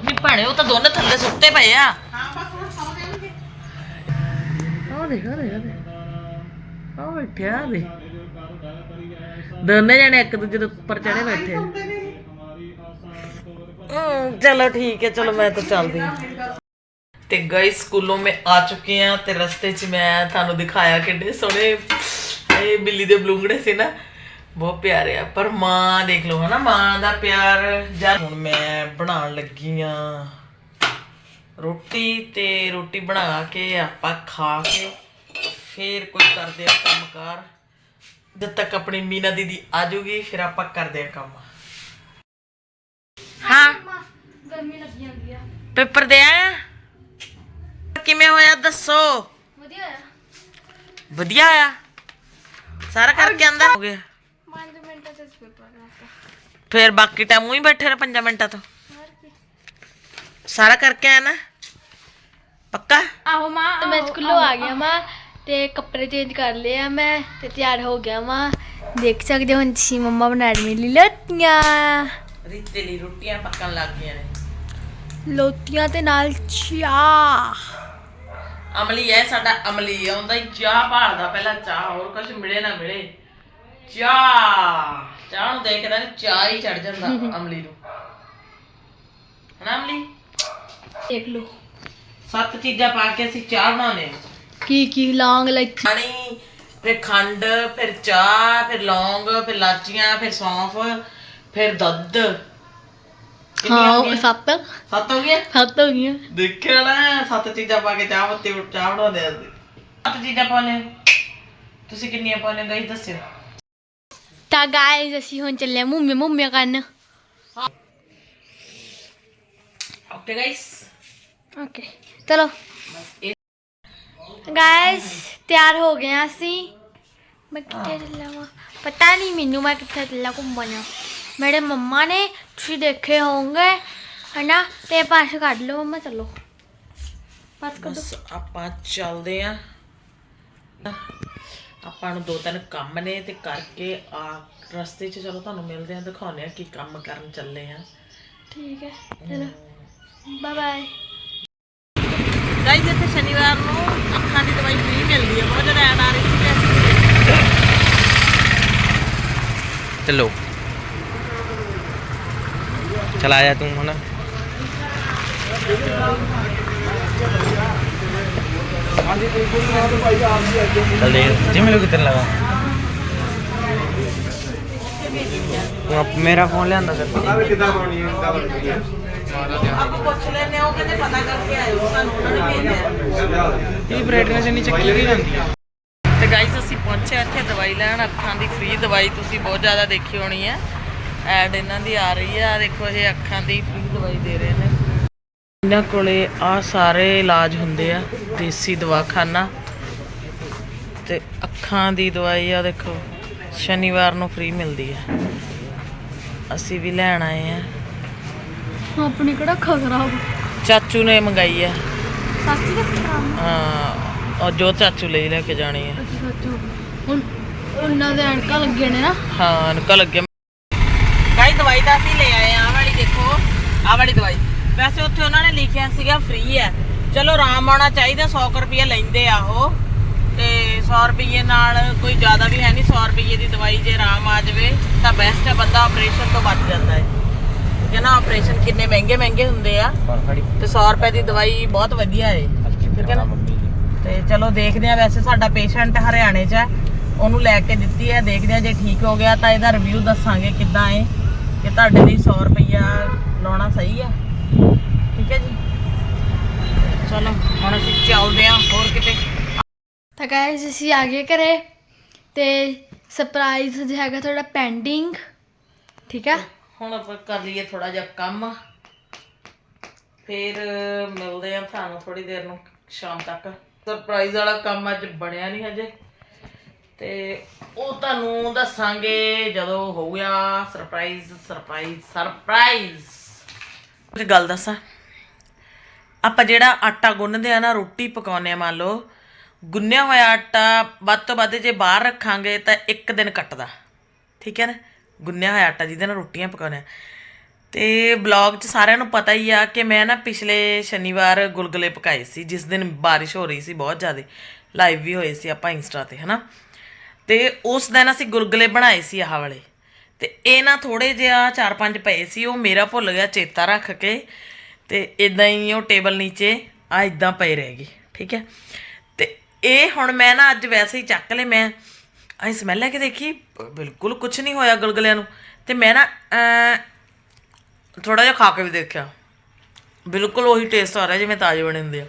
ਨਹੀਂ ਭੈਣੇ ਉਹ ਤਾਂ ਦੋਨੇ ਥੱਲੇ ਸੁੱਤੇ ਪਏ ਆ। ਹਾਂ ਬਸ ਹੁਣ ਸੌ ਜਾਣਗੇ। ਉਹ ਦੇਖ ਉਹ ਦੇਖ ਉਹ ਦੇਖ। ਉਹ ਬੈਠਿਆ ਦੇ ਦੋਨੇ ਜਣੇ ਇੱਕ ਦੂਜੇ ਦੇ ਉੱਪਰ ਚੜੇ ਬੈਠੇ ਆ। ਹਮ, ਚਲੋ ਠੀਕ ਹੈ ਚਲੋ ਮੈਂ ਤਾਂ ਚੱਲਦੀ ਹਾਂ। ਤੇ ਗਈ ਸਕੂਲੋਂ ਮੈਂ ਆ ਚੁੱਕੀ ਆ ਤੇ ਰਸਤੇ 'ਚ ਮੈਂ ਤੁਹਾਨੂੰ ਦਿਖਾਇਆ ਕਿੰਨੇ ਸੋਹਣੇ ਇਹ ਬਿੱਲੀ ਦੇ ਬਲੂੰਗੜੇ ਸੀ ਨਾ ਬਹੁਤ ਪਿਆਰੇ ਆ। ਪਰ ਮਾਂ ਦੇਖ ਲਓ ਹਨਾ ਮਾਂ ਦਾ ਪਿਆਰ ਜਦ ਹੁਣ ਮੈਂ ਬਣਾਉਣ ਲੱਗੀ ਆ ਰੋਟੀ ਤੇ ਰੋਟੀ ਬਣਾ ਕੇ ਆਪਾਂ ਖਾ ਕੇ ਫੇਰ ਕੋਈ ਕਰਦੇ ਆ ਕੰਮਕਾਰ। ਜਦ ਤੱਕ ਆਪਣੀ ਮੀਨਾ ਦੀਦੀ ਆ ਜਾਊਗੀ ਫਿਰ ਆਪਾਂ ਕਰਦੇ ਆ ਕੰਮ। ਹਾਂ। ਗਰਮੀ ਲੱਗ ਜਾਂਦੀ ਆ। ਪੇਪਰ ਦੇ ਆਇਆ ਕਿਵੇਂ ਹੋਇਆ ਦੱਸੋ? ਵਧੀਆ ਆ। ਵਧੀਆ ਆ? ਸਾਰਾ ਕਰਕੇ ਆਂਦਾ ਹੋ ਗਿਆ। 5 ਮਿੰਟਾਂ ਚ ਪੇਪਰ ਕਰਾਤਾ ਫਿਰ ਬਾਕੀ ਟਾਈਮ ਹੀ ਬੈਠੇ ਰਹੇ 5 ਮਿੰਟਾਂ ਤੋਂ। ਸਾਰਾ ਕਰਕੇ ਆਇਆ ਨਾ? ਪੱਕਾ? ਆਹੋ ਮਾਂ ਮੈਂ ਸਕੂਲੋਂ ਆ ਗਿਆ ਮਾਂ ਤੇ ਕੱਪੜੇ ਚੇਂਜ ਕਰ ਲਏ ਆ ਮੈਂ ਤੇ ਤਿਆਰ ਹੋ ਗਿਆ ਮਾਂ। ਦੇਖ ਸਕਦੇ ਹੋ ਹੁਣ ਤੁਸੀਂ ਮੰਮਾ ਬਣਾ ਰਹੀ ਮੇਰੀ ਲੋਟੀਆਂ ਰੀਤੇ ਲਈ ਰੋਟੀਆਂ ਪੱਕਣ ਲੱਗ ਗਈਆਂ ਨੇ। ਲੋਟੀਆਂ ਤੇ ਨਾਲ ਚਾਹ। ਅਮਲੀ ਹੈ ਸਾਡਾ ਅਮਲੀ ਆਉਂਦਾ ਹੀ ਚਾਹ ਭਾਲਦਾ ਪਹਿਲਾਂ ਚਾਹ ਹੋਰ ਕੁਝ ਮਿਲੇ ਨਾ ਮਿਲੇ। ਚਾਹ। ਚਾਹ ਨੂੰ ਦੇਖਦਾ ਨੀ ਚਾਹ ਹੀ ਚੜ ਜਾਂਦਾ ਅਮਲੀ ਨੂੰ। ਹਨਾ ਅਮਲੀ? ਦੇਖ ਲਓ। ਸੱਤ ਚੀਜ਼ਾਂ ਪਾ ਕੇ ਅਸੀਂ ਚਾਹ ਬਣਾਉਂਦੇ ਹਾਂ। ਕੀ ਕੀ ਲੌਂਗ ਲਾਈਚੀ ਪਾਣੀ ਫਿਰ ਖੰਡ ਫਿਰ ਚਾਹ ਫਿਰ ਲੌਂਗ ਫਿਰ ਲਾਚੀਆਂ ਫਿਰ ਸੌਂਫ ਫਿਰ ਦੁੱਧ। ਕਿੰਨੀਆਂ ਹੋ ਹਾਂ ਗਈਆਂ? ਸੱਤ। ਸੱਤ ਹੋ ਗਈਆਂ? ਸੱਤ ਹੋ ਗਈਆਂ। ਦੇਖਿਆ ਨਾ ਸੱਤ ਚੀਜ਼ਾਂ ਪਾ ਕੇ ਚਾਹ ਪੱਤੀ ਚਾਹ ਬਣਾਉਂਦੇ ਆ ਅਸੀਂ। ਸੱਤ ਚੀਜ਼ਾਂ ਪਾਉਂਦੇ ਹਾਂ। ਤੁਸੀਂ ਕਿੰਨੀਆਂ ਪਾਉਂਦੇ ਹੋ? ਗਾਈ ਦੱਸਿਓ। ਤਾਂ ਗਾਇਸ ਅਸੀਂ ਹੁਣ ਚੱਲੇ ਆ ਮੁੰਮੇ ਮੁੰਮੇ ਕਰਨ। ਓਕੇ ਗਾਇਸ ਓਕੇ ਚਲੋ। ਗਾਇਸ ਤਿਆਰ ਹੋ ਗਏ ਅਸੀਂ। ਮੈਂ ਕਿੱਥੇ ਚੱਲਾਂ ਵਾਂ ਪਤਾ ਨਹੀਂ ਮੈਨੂੰ ਮੈਂ ਕਿੱਥੇ ਚੱਲਾ ਘੁੰਮਣ। ਮੇਰੇ ਮੰਮਾ ਨੇ ਤੁਸੀਂ ਦੇਖੇ ਹੋਵੋਗੇ ਹਨਾ? ਤੇ ਪਾਸ ਕੱਢ ਲਓ ਮੰਮਾ ਚਲੋ। ਪਾਸ ਕੱਢੋ ਬਸ ਆਪਾਂ ਚੱਲਦੇ ਆ। ਆਪਾਂ ਨੂੰ ਦੋ ਤਿੰਨ ਕੰਮ ਨੇ ਤੇ ਕਰਕੇ ਆ ਰਸਤੇ 'ਚ ਚਲੋ ਤੁਹਾਨੂੰ ਮਿਲਦੇ ਆ ਦਿਖਾਉਂਦੇ ਆ ਕੀ ਕੰਮ ਕਰਨ ਚੱਲੇ ਆ। ਠੀਕ ਹੈ ਚਲੋ। ਬਾਏ ਬਾਏ ਗਾਈਜ਼ ਇੱਥੇ ਸ਼ਨੀਵਾਰ ਨੂੰ ਅੱਖਾਂ ਦੀ ਦਵਾਈ ਫ੍ਰੀ ਮਿਲਦੀ ਹੈ ਬਹੁਤ ਜ਼ਿਆਦਾ ਐਡ ਆ ਰਹੀ ਸੀ ਅਸੀਂ ਚਲੋ। ਚਲਾ ਜਾ ਤੂੰ ਹੁਣ। ਚਲ ਦੇ ਜਿਵੇਂ ਲੋਕ ਕਿੱਧਰ ਲਗਾ? ਮੇਰਾ ਫੋਨ ਲਿਆਂਦਾ ਕਰ ਆਪਾਂ ਪੁੱਛ ਲੈਨੇ ਉਹ ਕਹਿੰਦੇ ਪਤਾ ਕਰਕੇ ਆਇਓ ਸਾਨੂੰ ਉਹਨਾਂ ਨੇ ਭੇਜਿਆ। ਇਹ ਬ੍ਰਾਈਟਨੈਸ ਇੰਨੀ ਚੱਕੀ ਵੀ ਜਾਂਦੀ ਆ? ਤੇ ਗਾਈਸ ਅਸੀਂ ਪਹੁੰਚੇ ਇੱਥੇ ਦਵਾਈ ਲੈਣ। ਅੱਖਾਂ ਦੀ ਫ੍ਰੀ ਦਵਾਈ ਤੁਸੀਂ ਬਹੁਤ ਜ਼ਿਆਦਾ ਦੇਖੀ ਹੋਣੀ ਹੈ। ਐਡ ਇਹਨਾਂ ਦੀ ਆ ਰਹੀ ਆ ਦੇਖੋ ਇਹ ਅੱਖਾਂ ਦੀ ਫ੍ਰੀ ਦਵਾਈ ਦੇ ਰਹੇ ਨੇ। ਇਹਨਾਂ ਕੋਲੇ ਆ ਸਾਰੇ ਇਲਾਜ ਹੁੰਦੇ ਆ ਦੇਸੀ ਦਵਾਖਾਨਾ। ਤੇ ਅੱਖਾਂ ਦੀ ਦਵਾਈ ਆ ਦੇਖੋ ਸ਼ਨੀਵਾਰ ਨੂੰ ਫ੍ਰੀ ਮਿਲਦੀ ਹੈ ਅਸੀਂ ਵੀ ਲੈਣ ਆਏ ਆ। ਆਪਣੀ ਕਿਹੜਾ ਅੱਖਾਂ ਖਰਾਬ? ਚਾਚੂ ਨੇ ਮੰਗਾਈ ਆ। ਸਾਚੀ ਦਾ ਖਰਾਬ ਹਾਂ ਔਰ ਜੋ ਚਾਚੂ ਲਈ ਲੈ ਕੇ ਜਾਣੀ ਸੱਚੋ ਹੁਣ ਉਹਨਾਂ ਦੇ ਐਨਕਾਂ ਲੱਗੇ ਨੇ ਨਾ? ਹਾਂ ਨਿਕਲ ਲੱਗੇ ਦਵਾਈ ਤਾਂ ਅਸੀਂ ਲੈ ਆਏ ਆ ਵਾਲੀ ਦੇਖੋ ਆਹ ਵਾਲੀ ਦਵਾਈ। ਵੈਸੇ ਉੱਥੇ ਉਹਨਾਂ ਨੇ ਲਿਖਿਆ ਸੀਗਾ ਫ੍ਰੀ ਹੈ। ਚਲੋ ਆਰਾਮ ਆਉਣਾ ਚਾਹੀਦਾ 100 ਰੁਪਏ ਲੈਂਦੇ ਆ ਉਹ। ਤੇ 100 ਰੁਪਏ ਨਾਲ ਕੋਈ ਜ਼ਿਆਦਾ ਵੀ ਹੈ ਨਹੀਂ 100 ਰੁਪਏ ਦੀ ਦਵਾਈ ਜੇ ਆਰਾਮ ਆ ਜਾਵੇ ਤਾਂ ਬੈਸਟ ਹੈ ਬੰਦਾ ਆਪਰੇਸ਼ਨ ਤੋਂ ਬਚ ਜਾਂਦਾ ਹੈ। ਹੈ ਨਾ ਆਪਰੇਸ਼ਨ ਕਿੰਨੇ ਮਹਿੰਗੇ ਮਹਿੰਗੇ ਹੁੰਦੇ ਆ। ਤੇ 100 ਰੁਪਏ ਦੀ ਦਵਾਈ ਬਹੁਤ ਵਧੀਆ ਹੈ। ਠੀਕ ਹੈ ਨਾ? ਤੇ ਚਲੋ ਦੇਖਦੇ ਆ ਵੈਸੇ ਸਾਡਾ ਪੇਸ਼ੈਂਟ ਹਰਿਆਣੇ 'ਚ ਹੈ। ਉਹਨੂੰ ਲੈ ਕੇ ਦਿੱਤੀ ਹੈ ਦੇਖਦੇ ਆ ਜੇ ਠੀਕ ਹੋ ਗਿਆ ਤਾਂ ਇਹਦਾ ਰਿਵਿਊ ਦੱਸਾਂਗੇ ਕਿੱਦਾਂ ਹੈ। ਕਿ ਤੁਹਾਡੇ ਲਈ 100 ਰੁਪਈਆ ਲਾਉਣਾ ਸਹੀ ਹੈ ਠੀਕ ਹੈ ਜੀ? ਚਲੋ ਹੁਣ ਅਸੀਂ ਚੱਲਦੇ ਆ ਹੋਰ ਕਿਤੇ। ਤਾਂ ਗਾਇਸ ਅਸੀਂ ਆ ਗਏ ਘਰੇ ਤੇ ਸਰਪ੍ਰਾਈਜ਼ ਜਿਹਾ ਹੈਗਾ ਤੁਹਾਡਾ ਪੈਂਡਿੰਗ ਠੀਕ ਆ? ਹੁਣ ਆਪਾਂ ਕਰ ਲਈਏ ਥੋੜਾ ਜਿਹਾ ਕੰਮ। ਫਿਰ ਮਿਲਦੇ ਆ ਤੁਹਾਨੂੰ ਥੋੜੀ ਦੇਰ ਨੂੰ ਸ਼ਾਮ ਤੱਕ। ਸਰਪ੍ਰਾਈਜ਼ ਵਾਲਾ ਕੰਮ ਅੱਜ ਬਣਿਆ ਨਹੀਂ ਹਜੇ। ਤੇ ਉਹ ਤੁਹਾਨੂੰ ਦੱਸਾਂਗੇ ਜਦੋਂ ਹੋਊਗਾ ਸਰਪ੍ਰਾਈਜ਼ ਸਰਪ੍ਰਾਈਜ਼ ਸਰਪ੍ਰਾਈਜ਼ ਇੱਕ ਗੱਲ ਦੱਸਾਂ। ਆਪਾਂ ਜਿਹੜਾ ਆਟਾ ਗੁੰਨਦੇ ਆ ਨਾ, ਰੋਟੀ ਪਕਾਉਂਦੇ ਆ ਮੰਨ ਲਓ, ਗੁੰਨਿਆ ਹੋਇਆ ਆਟਾ ਵੱਧ ਤੋਂ ਵੱਧ ਜੇ ਬਾਹਰ ਰੱਖਾਂਗੇ ਤਾਂ ਇੱਕ ਦਿਨ ਕੱਟਦਾ। ਠੀਕ ਹੈ ਨਾ? ਗੁੰਨਿਆ ਹੋਇਆ ਆਟਾ ਜਿਹਦੇ ਨਾਲ ਰੋਟੀਆਂ ਪਕਾਉਂਦੇ ਆ। ਤੇ ਬਲੌਗ 'ਚ ਸਾਰਿਆਂ ਨੂੰ ਪਤਾ ਹੀ ਆ ਕਿ ਮੈਂ ਨਾ ਪਿਛਲੇ ਸ਼ਨੀਵਾਰ ਗੁਲਗੁਲੇ ਪਕਾਏ ਸੀ, ਜਿਸ ਦਿਨ ਬਾਰਿਸ਼ ਹੋ ਰਹੀ ਸੀ ਬਹੁਤ ਜ਼ਿਆਦਾ। ਲਾਈਵ ਵੀ ਹੋਏ ਸੀ ਆਪਾਂ ਇੰਸਟਾ ਤੇ, ਹਨਾ? ਤੇ ਉਸ ਦਿਨ ਅਸੀਂ ਗੁਲਗੁਲੇ ਬਣਾਏ ਸੀ ਆਹ ਵਾਲੇ। ਤੇ ਇਹ ਨਾ ਥੋੜੇ ਜਿਹਾ ਚਾਰ ਪੰਜ ਪਏ ਸੀ, ਉਹ ਮੇਰਾ ਭੁੱਲ ਗਿਆ ਚੇਤਾ ਰੱਖ ਕੇ। ਤੇ ਇਦਾਂ ਹੀ ਉਹ ਟੇਬਲ ਨੀਚੇ ਆ ਇਦਾਂ ਪਏ ਰਹਿ ਗਏ, ਠੀਕ ਹੈ। ਤੇ ਇਹ ਹੁਣ ਮੈਂ ਨਾ ਅੱਜ ਵੈਸੇ ਹੀ ਚੱਕ ਲਏ, ਮੈਂ ਐ ਸਮੈਲ ਲੈ ਕੇ ਦੇਖੀ, ਬਿਲਕੁਲ ਕੁਝ ਨਹੀਂ ਹੋਇਆ ਗੁਲਗੁਲਿਆਂ ਨੂੰ। ਤੇ ਮੈਂ ਨਾ ਥੋੜਾ ਜਿਹਾ ਖਾ ਕੇ ਵੀ ਦੇਖਿਆ। ਬਿਲਕੁਲ ਉਹੀ ਟੇਸਟ ਆ ਰਿਹਾ ਜਿਵੇਂ ਤਾਜ਼ੇ ਬਣੇ ਹੁੰਦੇ ਆ।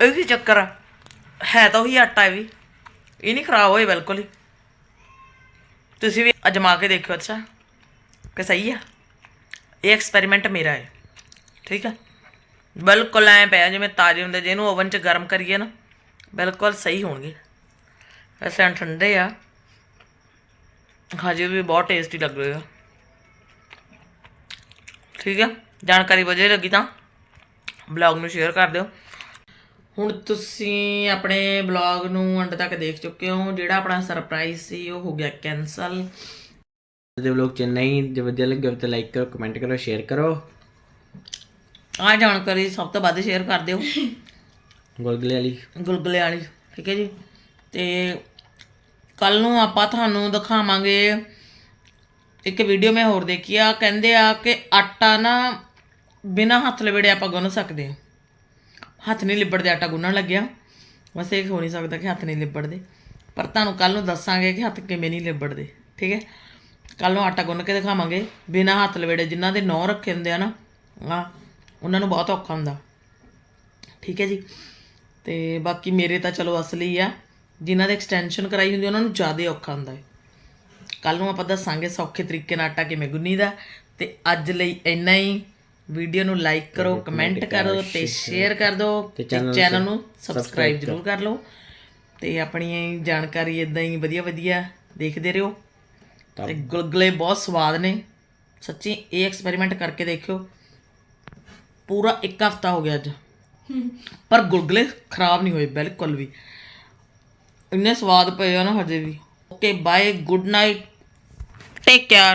ਇਹ ਕੀ ਚੱਕਰ ਆ। ਹੈ ਤਾਂ ਉਹੀ ਆਟਾ ਹੈ ਵੀ। ਇਹ ਨਹੀਂ ਖਰਾਬ ਹੋਏ, ਬਿਲਕੁਲ ਹੀ। ਤੁਸੀਂ ਵੀ ਅਜਮਾ ਕੇ ਦੇਖਿਓ, ਅੱਛਾ? ਕਿ ਸਹੀ ਆ? ਇਹ ਐਕਸਪੈਰੀਮੈਂਟ ਮੇਰਾ ਹੈ, ਠੀਕ ਹੈ ਬਿਲਕੁਲ ਐ ਪਿਆ, ਜਿਵੇਂ ਤਾਜ਼ੇ ਹੁੰਦੇ ਜਿਹਨੂੰ ਓਵਨ 'ਚ ਗਰਮ ਕਰੀਏ ਨਾ, ਬਿਲਕੁਲ ਸਹੀ ਹੋਣਗੇ। ਵੈਸੇ ਠੰਡੇ ਆ। ਖਾਜੇ ਵੀ ਬਹੁਤ ਟੇਸਟੀ ਲੱਗ ਰਹੇ ਠੀਕ ਹੈ ਜਾਣਕਾਰੀ ਵਧੀਆ ਲੱਗੀ ਤਾਂ ਬਲੌਗ ਨੂੰ ਸ਼ੇਅਰ ਕਰ ਦਿਓ। ਹੁਣ ਤੁਸੀਂ ਆਪਣੇ ਬਲੌਗ ਨੂੰ ਅੰਤ ਤੱਕ ਦੇਖ ਚੁੱਕੇ ਹੋ ਜਿਹੜਾ ਆਪਣਾ ਸਰਪ੍ਰਾਈਜ਼ ਸੀ ਉਹ ਹੋ ਗਿਆ ਕੈਨਸਲ ਦੇ ਵਲੋਗ ਚ ਨਹੀਂ ਜੇ ਵਧੀਆ ਲੱਗਿਆ ਤਾਂ ਲਾਈਕ ਕਰੋ ਕਮੈਂਟ ਕਰੋ ਸ਼ੇਅਰ ਕਰੋ। ਆ ਜਾਣਕਾਰੀ ਸਭ ਤੋਂ ਵੱਧ ਸ਼ੇਅਰ ਕਰ ਦਿਓ। (laughs) ਗੁਲਗੁਲੇ ਵਾਲੀ। ਗੁਲਗੁਲੇ ਵਾਲੀ ਠੀਕ ਹੈ ਜੀ। ਤੇ ਕੱਲ ਨੂੰ ਆਪਾਂ ਤੁਹਾਨੂੰ ਦਿਖਾਵਾਂਗੇ ਇੱਕ ਵੀਡੀਓ ਮੈਂ ਹੋਰ ਦੇਖੀ ਆ। ਕਹਿੰਦੇ ਆ ਕਿ ਆਟਾ ਨਾ ਬਿਨਾ ਹੱਥ ਲਵੇੜੇ ਆਪਾਂ ਗੁੰਨ ਸਕਦੇ ਹਾਂ। ਹੱਥ ਨਹੀਂ ਲਿਬੜਦੇ, ਆਟਾ ਗੁੰਨਣ ਲੱਗਿਆ। ਬਸ ਇਹ ਹੋ ਨਹੀਂ ਸਕਦਾ ਕਿ ਹੱਥ ਨਹੀਂ ਲਿਬੜਦੇ। ਪਰ ਤੁਹਾਨੂੰ ਕੱਲ ਨੂੰ ਦੱਸਾਂਗੇ ਕਿ ਹੱਥ ਕਿਵੇਂ ਨਹੀਂ ਲਿਬੜਦੇ, ਠੀਕ ਹੈ? ਕੱਲ ਨੂੰ ਆਟਾ ਗੁੰਨ ਕੇ ਦਿਖਾਵਾਂਗੇ। ਬਿਨਾ ਹੱਥ ਲਵੇੜੇ ਜਿਨ੍ਹਾਂ ਦੇ ਨੌ ਰੱਖੇ ਹੁੰਦੇ ਆ ਨਾ ਆ ਉਹਨਾਂ ਨੂੰ ਬਹੁਤ ਔਖਾ ਹੁੰਦਾ। ਠੀਕ ਹੈ ਜੀ? ਤੇ ਬਾਕੀ ਮੇਰੇ ਤਾਂ ਚਲੋ ਅਸਲੀ ਆ। ਜਿਨ੍ਹਾਂ ਦੇ ਐਕਸਟੈਂਸ਼ਨ ਕਰਾਈ ਹੁੰਦੀ ਉਹਨਾਂ ਨੂੰ ਜ਼ਿਆਦਾ ਔਖਾ ਹੁੰਦਾ ਹੈ। ਕੱਲ ਨੂੰ ਆਪਾਂ ਦੱਸਾਂਗੇ ਸੌਖੇ ਤਰੀਕੇ ਨਾਲ ਆਟਾ ਕਿਵੇਂ ਗੁੰਨੀਦਾ। ਤੇ ਅੱਜ ਲਈ ਇੰਨਾ ਹੀ। ਵੀਡੀਓ ਨੂੰ ਲਾਈਕ ਕਰੋ ਕਮੈਂਟ ਕਰੋ ਤੇ ਸ਼ੇਅਰ ਕਰ ਦਿਓ ਤੇ ਚੈਨਲ ਨੂੰ ਸਬਸਕ੍ਰਾਈਬ ਜ਼ਰੂਰ ਕਰ ਲਓ। ਤੇ ਆਪਣੀ ਜਾਣਕਾਰੀ ਇਦਾਂ ਹੀ ਵਧੀਆ ਵਧੀਆ ਦੇਖਦੇ ਰਹੋ। ਤੇ ਗੁਲਗੁਲੇ ਬਹੁਤ ਸਵਾਦ ਨੇ। ਸੱਚੀ ਇਹ ਐਕਸਪੈਰੀਮੈਂਟ ਕਰਕੇ ਦੇਖਿਓ। ਪੂਰਾ ਇੱਕ ਹਫਤਾ ਹੋ ਗਿਆ ਅੱਜ। ਪਰ ਗੁਲਗੁਲੇ ਖਰਾਬ ਨਹੀਂ ਹੋਏ ਬਿਲਕੁਲ ਵੀ। ਇੰਨੇ ਸਵਾਦ ਪਏ ਆ ਨਾ ਹਜੇ ਵੀ। Okay bye good night take care